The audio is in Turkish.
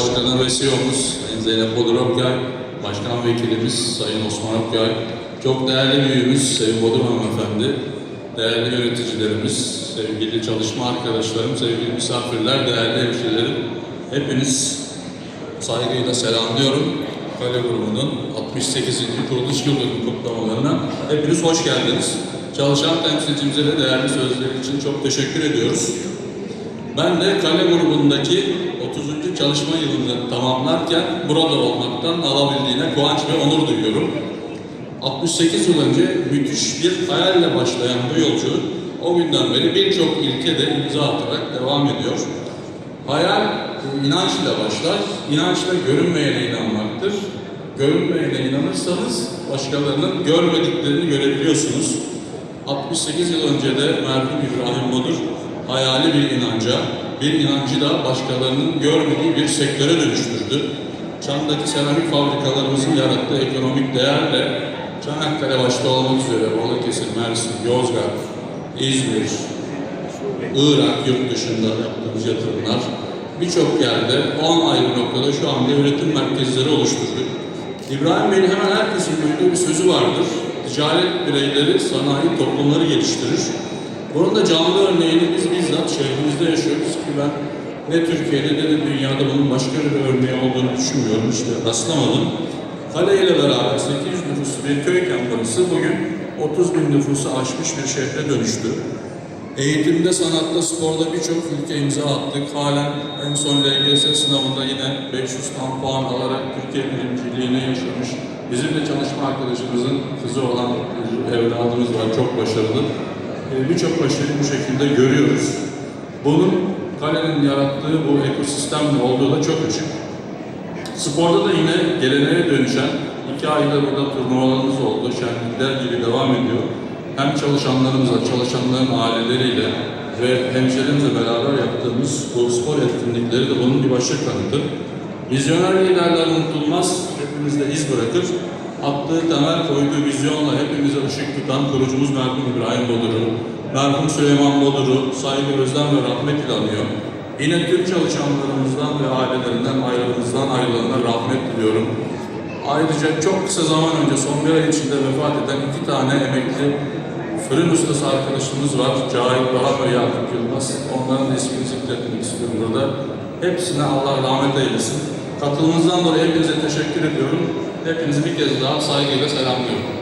Başkanı ve CEO'muz Sayın Zeynep Bodur Okyay, Başkan Vekilimiz Sayın Osman Okyay, çok değerli büyüğümüz Sayın Bodur Hanımefendi, değerli yöneticilerimiz, sevgili çalışma arkadaşlarım, sevgili misafirler, değerli hemşirelerim, hepiniz saygıyla selamlıyorum. Kale grubunun 68. kuruluş yıl dönümü kutlamalarına hepiniz hoş geldiniz. Çalışan temsilcimize de değerli sözleri için çok teşekkür ediyoruz. Ben de Kale grubundaki 30. çalışma yılını tamamlarken burada olmaktan alabildiğine kıvanç ve onur duyuyorum. 68 yıl önce müthiş bir hayalle başlayan bu yolculuk o günden beri birçok ilkede imza atarak devam ediyor. Hayal e, inanç ile başlar. İnanç da görünmeyene inanmaktır. Görünmeyene inanırsanız başkalarının görmediklerini görebiliyorsunuz. 68 yıl önce de merhum İbrahim Bodur hayali bir inanca, bir inancı da başkalarının görmediği bir sektöre dönüştürdü. Çam'daki seramik fabrikalarımızın yarattığı ekonomik değerle Çanakkale başta olmak üzere Balıkesir, Mersin, Yozgat, İzmir, Irak yurt dışında yaptığımız yatırımlar birçok yerde 10 ayrı noktada şu anda üretim merkezleri oluşturduk. İbrahim Bey'in hemen herkesin duyduğu bir sözü vardır. Ticaret bireyleri sanayi toplumları geliştirir. Bunun da canlı örneğini biz bizzat şehrimizde yaşıyoruz ki ben ne Türkiye'de ne de dünyada bunun başka bir örneği olduğunu düşünmüyorum. İşte rastlamadım. Kale ile beraber 800 nüfuslu bir köy kampanyası bugün 30 bin nüfusu aşmış bir şehre dönüştü. Eğitimde, sanatta, sporda birçok ülke imza attık. Halen en son LGS sınavında yine 500 tam puan alarak Türkiye birinciliğini yaşamış. Bizim de çalışma arkadaşımızın kızı olan evladımız var, çok başarılı. Ee, Birçok başarıyı bu şekilde görüyoruz. Bunun kalenin yarattığı bu ekosistemle olduğu da çok açık. Sporda da yine geleneğe dönüşen iki ayda burada turnuvalarımız oldu. Şenlikler gibi devam ediyor. Hem çalışanlarımızla, çalışanların aileleriyle ve hemşerimizle beraber yaptığımız bu spor etkinlikleri de bunun bir başka kanıtı. Vizyoner liderler unutulmaz, hepimizde iz bırakır. Attığı temel koyduğu vizyonla hepimize ışık tutan kurucumuz merhum İbrahim Bodur'u, merhum Süleyman Bodur'u saygı, özlem ve rahmet anıyor. Yine tüm çalışanlarımızdan ve ailelerinden ayrılığımızdan ayrılanlara rahmet diliyorum. Ayrıca çok kısa zaman önce son bir ay içinde vefat eden iki tane emekli fırın ustası arkadaşımız var. Cahit Bahar ve Yakup Yılmaz. Onların da ismini zikretmek istiyorum burada. Hepsine Allah rahmet eylesin. Katılımınızdan dolayı hepinize teşekkür ediyorum. Hepinizi bir kez daha saygıyla selamlıyorum.